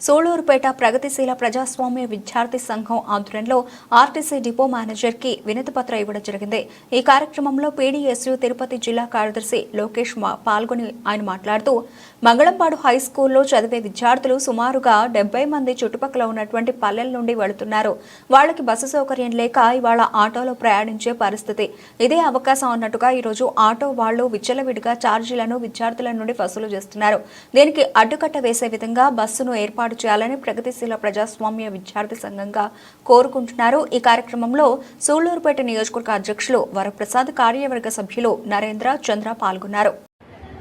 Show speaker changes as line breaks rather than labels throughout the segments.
సోళూరుపేట ప్రగతిశీల ప్రజాస్వామ్య విద్యార్థి సంఘం ఆధ్వర్యంలో ఆర్టీసీ డిపో మేనేజర్కి వినతి పత్రం ఇవ్వడం జరిగింది. ఈ కార్యక్రమంలో పీడీఎస్యు తిరుపతి జిల్లా కార్యదర్శి లోకేష్ మా- పాల్గొని ఆయన మాట్లాడుతూ మంగళంపాడు హై స్కూల్లో చదివే విద్యార్థులు సుమారుగా డెబ్బై మంది చుట్టుపక్కల ఉన్నటువంటి పల్లెల నుండి వెళుతున్నారు. వాళ్ళకి బస్సు సౌకర్యం లేక ఇవాళ ఆటోలో ప్రయాణించే పరిస్థితి. ఇదే అవకాశం అన్నట్టుగా ఈరోజు ఆటో వాళ్ళు విచ్చలవిడిగా ఛార్జీలను విద్యార్థుల నుండి వసూలు చేస్తున్నారు. దీనికి అడ్డుకట్ట వేసే విధంగా బస్సును ఏర్పాటు చేయాలని ప్రగతిశీల ప్రజాస్వామ్య విద్యార్థి సంఘంగా కోరుకుంటున్నారు. ఈ కార్యక్రమంలో సూళ్ళూరుపేట నియోజకవర్గ అధ్యక్షులు వరప్రసాద్ కార్యవర్గ సభ్యులు నరేంద్ర చంద్ర పాల్గొన్నారు.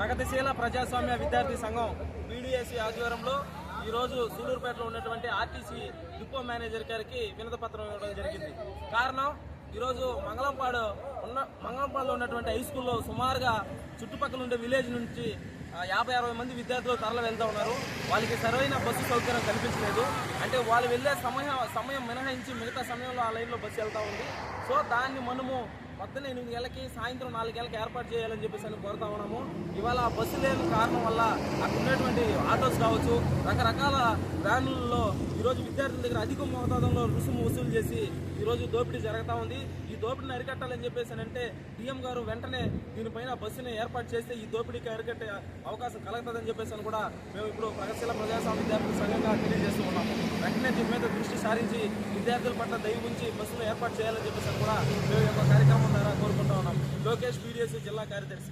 ప్రగతిశీల ప్రజాస్వామ్య విద్యార్థి సంఘం పీడీఎస్సీ ఆధ్వర్యంలో ఈరోజు సూలూరుపేటలో ఉన్నటువంటి ఆర్టీసీ డిపో మేనేజర్ గారికి వినతి పత్రం ఇవ్వడం జరిగింది. కారణం ఈరోజు మంగళంపాడు ఉన్న మంగళంపాడులో ఉన్నటువంటి హై స్కూల్లో సుమారుగా చుట్టుపక్కల ఉండే విలేజ్ నుంచి యాభై అరవై మంది విద్యార్థులు తరలి వెళ్తూ ఉన్నారు. వాళ్ళకి సరైన బస్సు సౌకర్యం కల్పించలేదు. అంటే వాళ్ళు వెళ్ళే సమయం సమయం మినహాయించి మిగతా సమయంలో ఆ లైన్లో బస్సు వెళ్తూ ఉంది. సో దాన్ని మనము పొద్దున ఎనిమిది గంటలకి సాయంత్రం నాలుగు ఏర్పాటు చేయాలని చెప్పేసి అని కోరుతా ఉన్నాము. ఇవాళ బస్సు లేని కారణం వల్ల అక్కడ ఉన్నటువంటి ఆటోస్ కావచ్చు రకరకాల వ్యాన్లలో ఈరోజు విద్యార్థుల దగ్గర అధిక మోతాదంలో రుసుము వసూలు చేసి ఈరోజు దోపిడీ జరుగుతూ ఉంది. ఈ దోపిడీని అరికట్టాలని చెప్పేసి అంటే డిఎం గారు వెంటనే దీనిపైన బస్సుని ఏర్పాటు చేస్తే ఈ దోపిడీకి అరికట్టే అవకాశం కలుగుతుందని చెప్పేసి అని కూడా మేము ఇప్పుడు ప్రగతిశీల ప్రజాస్వామ్య విద్యార్థుల సంఘంగా తెలియజేస్తున్నాం. వెంటనే దీని మీద దృష్టి సారించి విద్యార్థుల పట్ల దయ ఉంచి బస్సులు ఏర్పాటు చేయాలని చెప్పేసి కూడా మేము యొక్క కార్యక్రమం ద్వారా కోరుకుంటా ఉన్నాం. లోకేష్ పీడిఎస్ జిల్లా కార్యదర్శి.